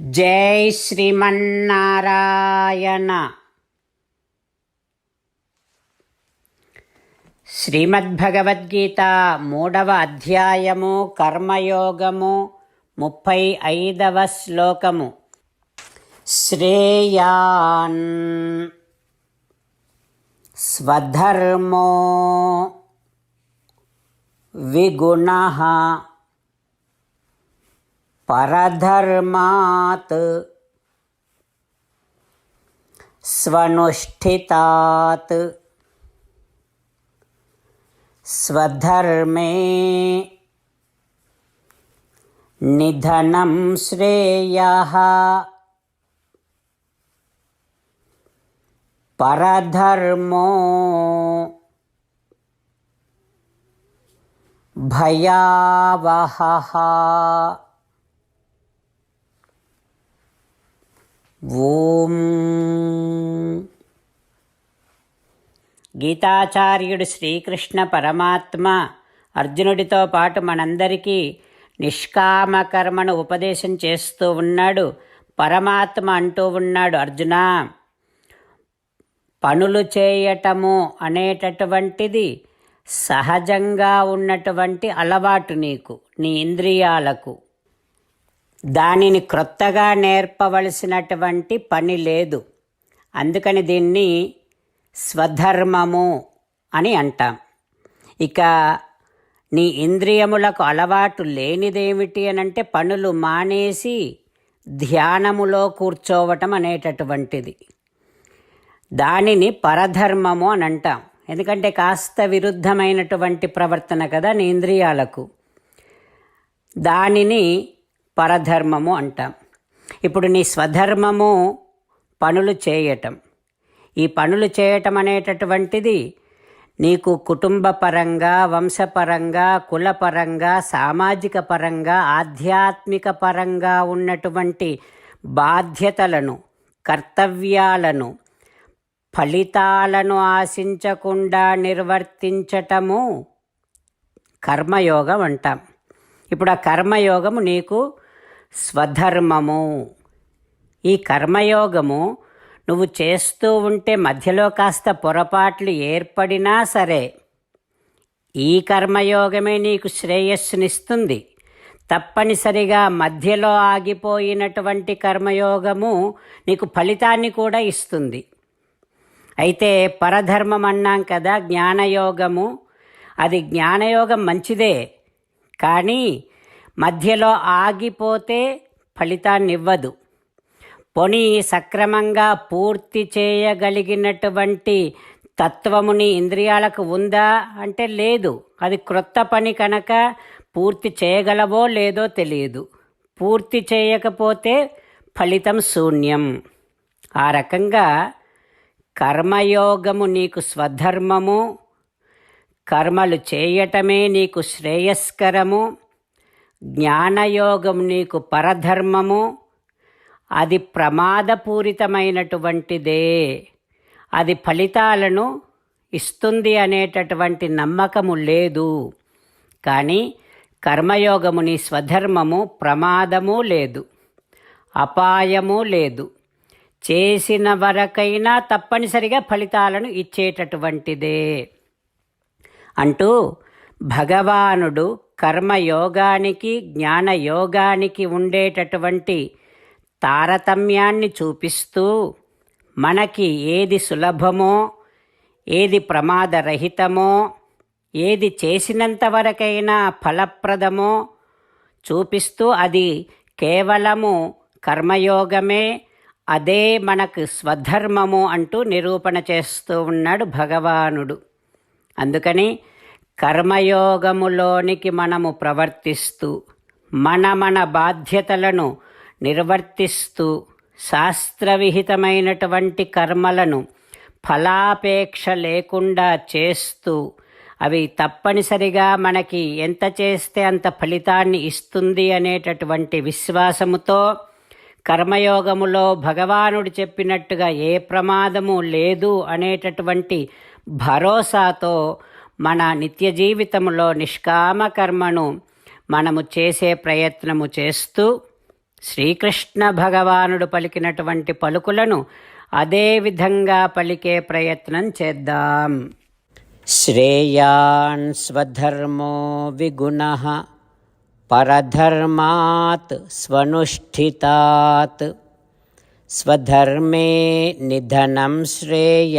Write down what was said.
జై శ్రీమన్నారాయణ. శ్రీమద్భగవద్గీత మూడవ అధ్యాయము కర్మయోగము ముప్పై ఐదవ శ్లోకము. శ్రేయాన్ స్వధర్మో విగుణ परधर्मात् स्वनुष्ठितात् स्वधर्मे निधनं श्रेयः परधर्मो भयावहः। ఓం. గీతాచార్యుడు శ్రీకృష్ణ పరమాత్మ అర్జునుడితో పాటు మనందరికీ నిష్కామకర్మను ఉపదేశం చేస్తూ ఉన్నాడు. పరమాత్మ అంటూ ఉన్నాడు అర్జున. పనులు చేయటము అనేటటువంటిది సహజంగా ఉన్నటువంటి అలవాటు నీకు నీ ఇంద్రియాలకు. దానిని క్రొత్తగా నేర్పవలసినటువంటి పని లేదు. అందుకని దీన్ని స్వధర్మము అని అంటాం. ఇక నీ ఇంద్రియములకు అలవాటు లేనిదేమిటి అని అంటే పనులు మానేసి ధ్యానములో కూర్చోవటం అనేటటువంటిది. దానిని పరధర్మము అని అంటాం. ఎందుకంటే కాస్త విరుద్ధమైనటువంటి ప్రవర్తన కదా నీ ఇంద్రియాలకు. దానిని పరధర్మము అంటాం. ఇప్పుడు నీ స్వధర్మము పనులు చేయటం. ఈ పనులు చేయటం అనేటటువంటిది నీకు కుటుంబపరంగా వంశపరంగా కులపరంగా సామాజిక పరంగా ఆధ్యాత్మిక పరంగా ఉన్నటువంటి బాధ్యతలను కర్తవ్యాలను ఫలితాలను ఆశించకుండా నిర్వర్తించటము కర్మయోగం అంటాం. ఇప్పుడు ఆ కర్మయోగము నీకు స్వధర్మము. ఈ కర్మయోగము నువ్వు చేస్తూ ఉంటే మధ్యలో కాస్త పొరపాట్లు ఏర్పడినా సరే ఈ కర్మయోగమే నీకు శ్రేయస్సునిస్తుంది. తప్పనిసరిగా మధ్యలో ఆగిపోయినటువంటి కర్మయోగము నీకు ఫలితాన్ని కూడా ఇస్తుంది. అయితే పరధర్మం అన్నాం కదా జ్ఞానయోగము. అది జ్ఞానయోగం మంచిదే. కానీ మధ్యలో ఆగిపోతే ఫలితాన్నివ్వదు. పొని సక్రమంగా పూర్తి చేయగలిగినటువంటి తత్వముని ఇంద్రియాలకు ఉందా అంటే లేదు. అది క్రొత్త పని కనుక పూర్తి చేయగలవో లేదో తెలియదు. పూర్తి చేయకపోతే ఫలితం శూన్యం. ఆ రకంగా కర్మయోగము నీకు స్వధర్మము కర్మలు చేయటమే నీకు శ్రేయస్కరము. జ్ఞానయోగం నీకు పరధర్మము. అది ప్రమాదపూరితమైనటువంటిదే. అది ఫలితాలను ఇస్తుంది అనేటటువంటి నమ్మకము లేదు. కానీ కర్మయోగము నీ స్వధర్మము ప్రమాదము లేదు. అపాయము లేదు. చేసిన వరకైనా తప్పనిసరిగా ఫలితాలను ఇచ్చేటటువంటిదే. అంటూ భగవానుడు కర్మయోగానికి జ్ఞానయోగానికి ఉండేటటువంటి తారతమ్యాన్ని చూపిస్తూ మనకి ఏది సులభమో ఏది ప్రమాదరహితమో ఏది చేసినంత వరకైనా ఫలప్రదమో చూపిస్తూ అది కేవలము కర్మయోగమే అదే మనకు స్వధర్మము అంటూ నిరూపణ చేస్తూ ఉన్నాడు భగవానుడు. అందుకని కర్మయోగములోనికి మనము ప్రవర్తిస్తూ మన మన బాధ్యతలను నిర్వర్తిస్తూ శాస్త్రవిహితమైనటువంటి కర్మలను ఫలాపేక్ష లేకుండా చేస్తూ అవి తప్పనిసరిగా మనకి ఎంత చేస్తే అంత ఫలితాన్ని ఇస్తుంది అనేటటువంటి విశ్వాసముతో కర్మయోగములో భగవానుడు చెప్పినట్టుగా ఏ ప్రమాదము లేదు అనేటటువంటి భరోసాతో మన నిత్య జీవితంలో నిష్కామ కర్మను మనము చేసే ప్రయత్నము చేస్తూ శ్రీకృష్ణ భగవానుడు పలికినటువంటి పలుకులను అదే విధంగా పలికే ప్రయత్నం చేద్దాం. శ్రేయాన్ స్వధర్మో విగుణ పరధర్మాత్ స్వనుష్ఠితాత్ స్వధర్మే నిధనం శ్రేయ